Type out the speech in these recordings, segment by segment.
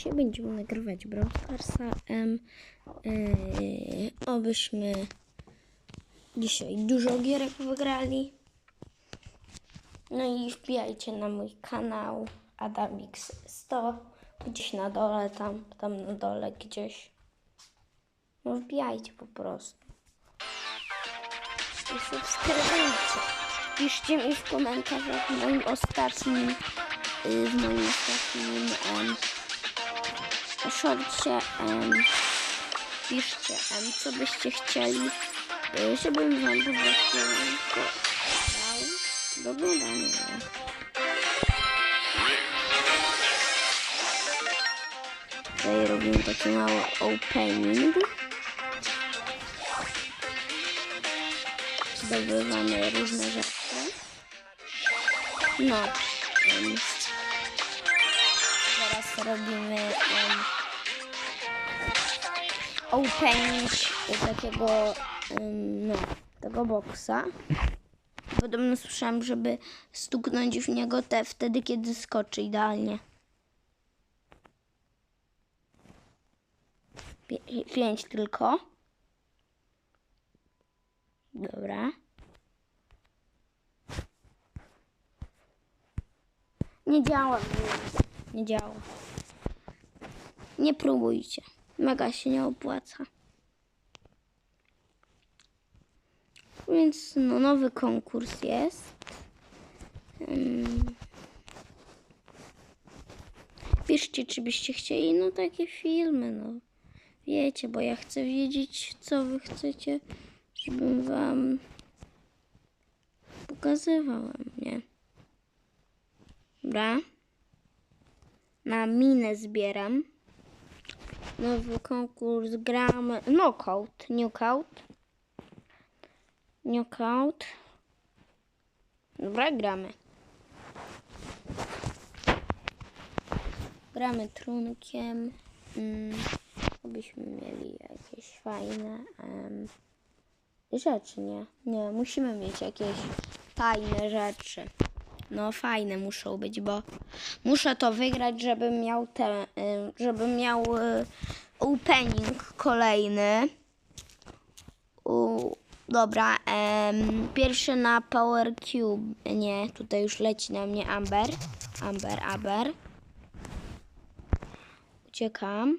Dzisiaj będziemy nagrywać Brawl Starsa. Em, yy, obyśmy dzisiaj dużo gierek wygrali. No i wbijajcie na mój kanał Adamix100. Gdzieś na dole, tam, tam na dole gdzieś. No wbijajcie po prostu. I subskrybujcie. Piszcie mi w komentarzach w moim ostatnim, yy, w moim ostatnim em, szorcie em, piszcie, em, co byście chcieli, y, żebym wam po prostu dał do oglądania. Tutaj robimy taki mały opening. Zdobywamy różne rzeczy. No. Teraz robimy um, opening takiego, um, no, tego boksa. Podobno słyszałam, żeby stuknąć w niego te wtedy, kiedy skoczy idealnie. Pię- Pięć tylko. Dobra. Nie działa. Nie działa. Nie próbujcie. Mega się nie opłaca. Więc no, nowy konkurs jest. Piszcie, czy byście chcieli no takie filmy, no. Wiecie, bo ja chcę wiedzieć, co wy chcecie, żebym wam pokazywała, nie? Dobra. Na minę zbieram. Nowy konkurs gramy. Knockout. Knockout. Knockout. Dobra, gramy. Gramy trunkiem. Mm, abyśmy mieli jakieś fajne em, rzeczy, nie? Nie, musimy mieć jakieś fajne rzeczy. No fajne muszą być, bo muszę to wygrać, żebym miał te, y, żebym miał y, opening kolejny. U, dobra, em, pierwszy na Power Cube. Nie, tutaj już leci na mnie Amber. Amber, Amber. Uciekam.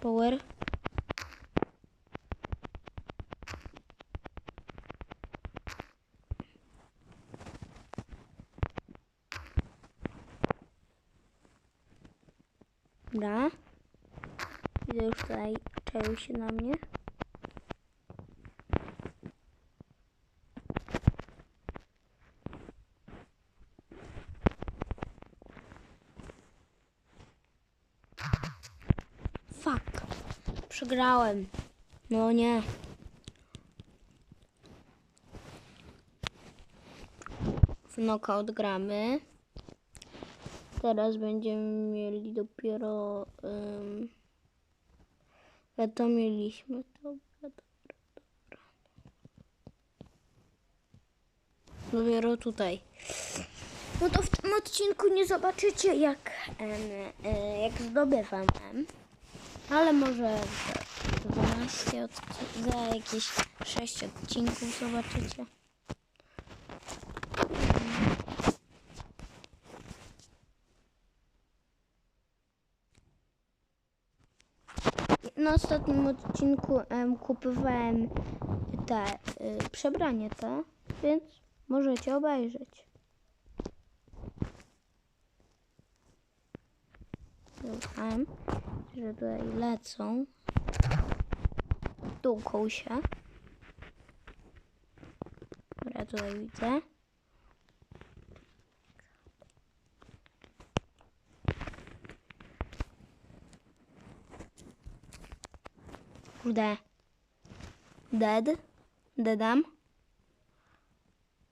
Power. Dobra. Czaił się na mnie. Fuck. Przegrałem. No nie. W knockout gramy. Teraz będziemy mieli dopiero. Um, mieliśmy. Dobra, dobra, dobra. Dopiero tutaj. No to w tym odcinku nie zobaczycie jak, em, e, jak zdobywam M. Ale może za 12 odci- za jakieś 6 odcinków zobaczycie. Na ostatnim odcinku em, kupowałem te y, przebranie te, więc możecie obejrzeć. Słuchałem, że tutaj lecą. Dłuką się. Dobra, tutaj widzę. Kurde. Dead. Dedam.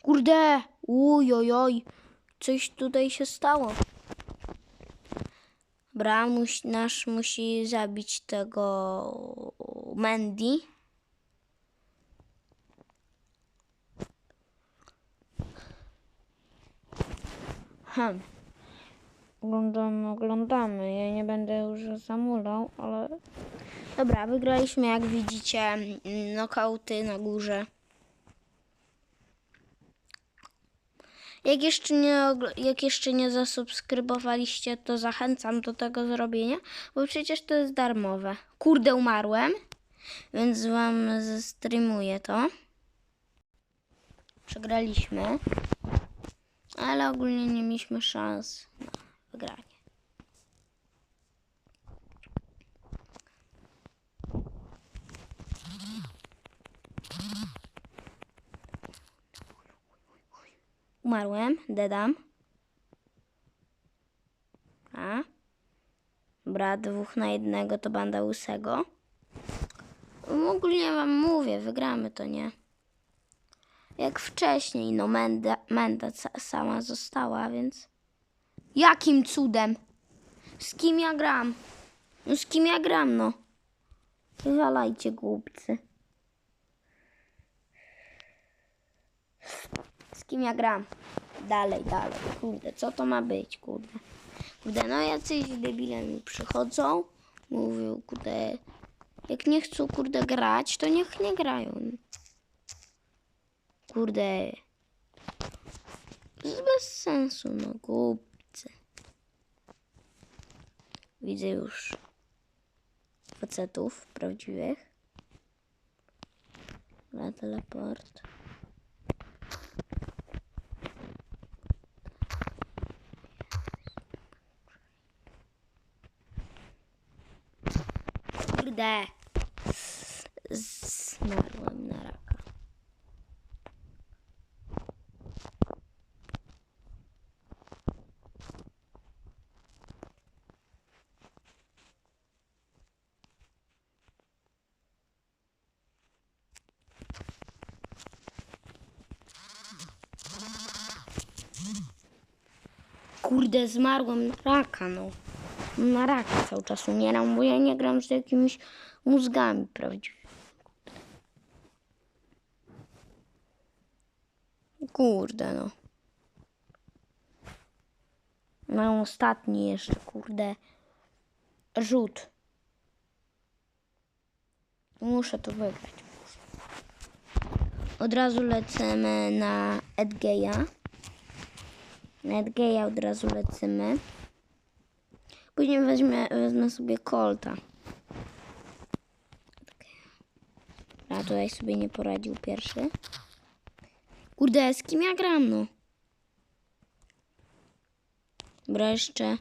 Kurde. Ujojoj. Coś tutaj się stało. Dobra, musi, nasz musi zabić tego Mandy. Hmm. Oglądamy, oglądamy. Ja nie będę już zamulał, ale... Dobra, wygraliśmy jak widzicie mm, nokauty na górze. Jak jeszcze, nie, jak jeszcze nie zasubskrybowaliście, to zachęcam do tego zrobienia, bo przecież to jest darmowe. Kurde, umarłem, więc wam zestreamuję to. Przegraliśmy, ale ogólnie nie mieliśmy szans na Umarłem, dedam. A. Dobra, dwóch na jednego to banda łysego. Ogólnie wam mówię, wygramy to, nie? Jak wcześniej, no Menda, Menda sama została, więc... Jakim cudem? Z kim ja gram? No z kim ja gram, no? Wywalajcie głupcy. Z kim ja gram? Dalej, dalej. Kurde, co to ma być, kurde? Kurde, no jacyś debile mi przychodzą, mówią, kurde, jak nie chcą, kurde, grać, to niech nie grają. Kurde. To jest bez sensu, no głupcy. Widzę już facetów prawdziwych. Na teleport. Kurde. Zmarłem na raka. Kurde, zmarłem na raka, no. Na raka cały czas umieram, bo ja nie gram z jakimiś mózgami prawdziwymi. Kurde, no. Mam ostatni jeszcze, kurde. Rzut. Muszę to wygrać. Od razu lecimy na Edgeya. Na Edgeya od razu lecimy. Później weźmę, wezmę sobie Colta. A tutaj sobie nie poradził pierwszy. Kurde, z kim ja gram, no? Dobra, jeszcze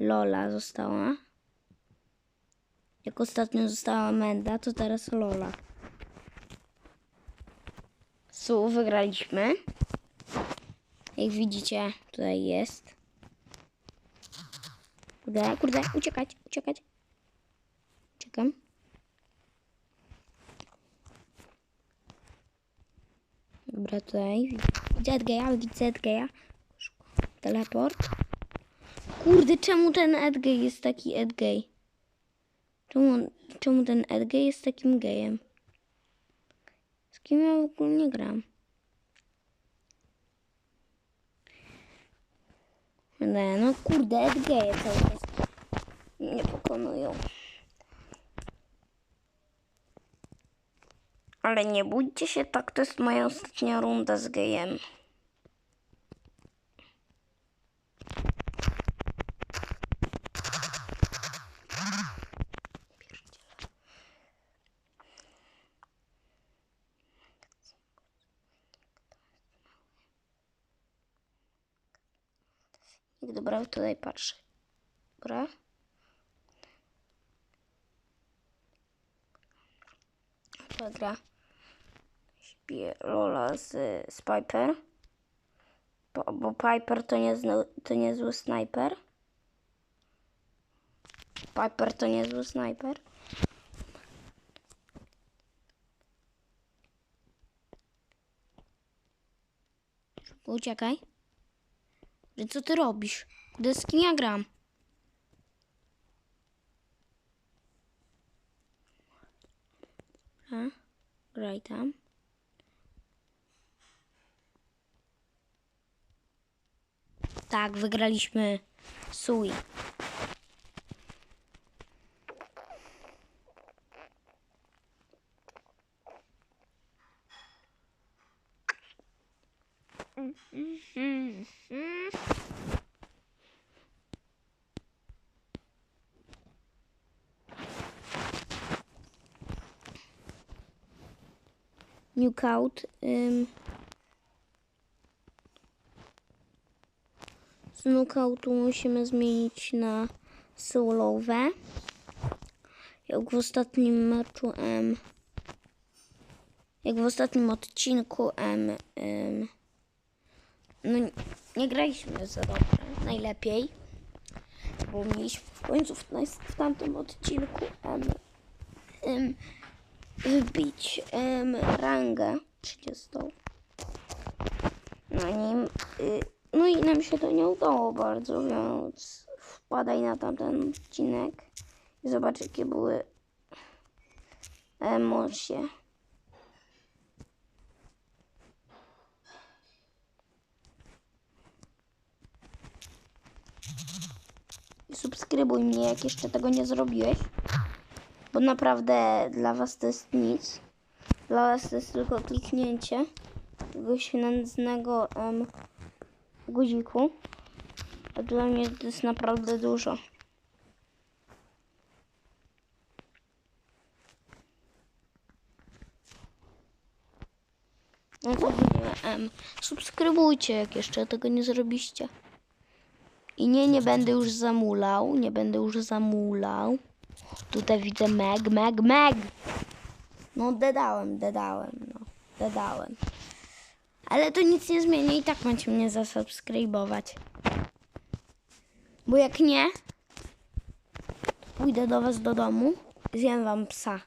Lola została. Jak ostatnio została Menda, to teraz Lola. Su, wygraliśmy. Jak widzicie, tutaj jest. Kurde, kurde, uciekać, uciekać. Uciekam. Dobra, tutaj widzę Edgeya, widzę Edgeya. Teleport. Kurde, czemu ten Edgey jest taki Edgey? Czemu, czemu ten Edgey jest takim gejem? Z kim ja w ogóle nie gram? Nie, no kurde, Edgeje cały czas mnie pokonują. Ale nie bójcie się, tak to jest moja ostatnia runda z gejem. Dobra, tutaj patrzę. Dobra. To gra. Śpi Lola z, z Piper. Bo, bo Piper to nie, to nie zły snajper. Piper to nie zły snajper. Uciekaj. Co ty robisz? Kurde, z kim ja gram? A? Graj tam. Tak, wygraliśmy Sui. Newcout. Ym, z knockoutu musimy zmienić na solowe. Jak w ostatnim meczu, em, jak w ostatnim odcinku, em, no nie, nie graliśmy za dobrze, najlepiej, bo mieliśmy w końcu w, w tamtym odcinku em, wybić em, rangę 30. Na nim. Y, no i nam się to nie udało bardzo, więc wpadaj na tamten odcinek i zobacz jakie były emocje. Subskrybuj mnie, jak jeszcze tego nie zrobiłeś. Bo naprawdę dla was to jest nic. Dla was to jest tylko kliknięcie tego ślędznego em, guziku. A dla mnie to jest naprawdę dużo. No to subskrybujcie, jak jeszcze tego nie zrobiliście. I nie, nie będę już zamulał, nie będę już zamulał. Tutaj widzę Meg, Meg, Meg. No dedałem, dedałem, no. Dedałem. Ale to nic nie zmieni i tak macie mnie zasubskrybować. Bo jak nie, pójdę do was do domu, zjem wam psa.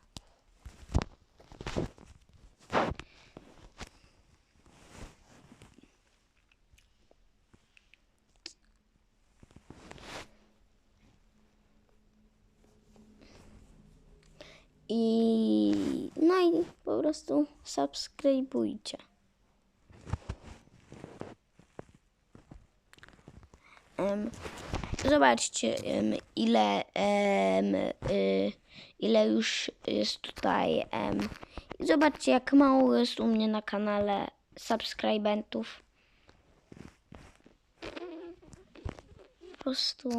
I no i po prostu subskrybujcie. Em, zobaczcie em, ile em, y, ile już jest tutaj i zobaczcie jak mało jest u mnie na kanale subskrybentów. Po prostu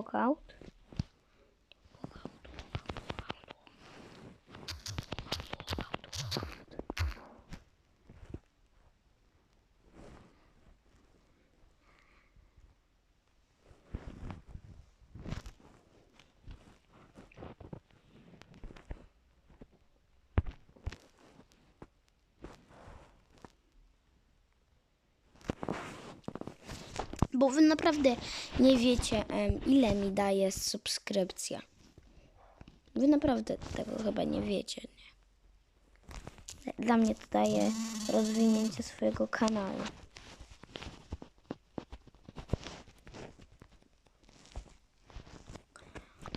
walk out. Bo wy naprawdę nie wiecie, ile mi daje subskrypcja. Wy naprawdę tego chyba nie wiecie. Nie? Dla mnie to daje rozwinięcie swojego kanału.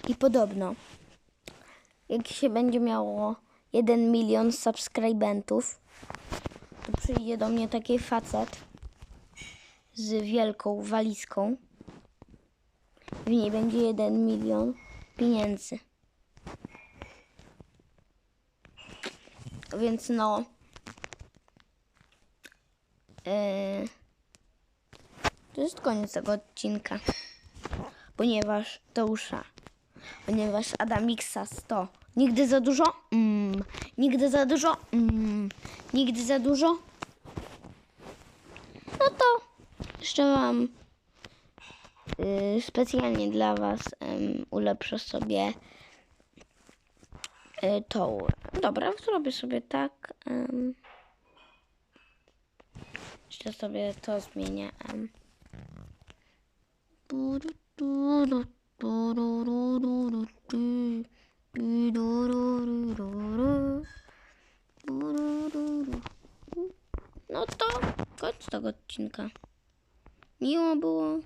I podobno, jak się będzie miało 1 milion subskrybentów, to przyjdzie do mnie taki facet z wielką walizką. W niej będzie 1 milion pieniędzy. Więc no. Yy, to jest koniec tego odcinka. Ponieważ to usza. Ponieważ Adamixa 100. Nigdy za dużo? Mm. Nigdy za dużo? Mm. Nigdy za dużo? No to jeszcze Wam y, specjalnie dla Was em, ulepszę sobie y, tą. Dobra, zrobię sobie tak. em. jeszcze sobie to zmienię. No to koniec tego odcinka. 你忘不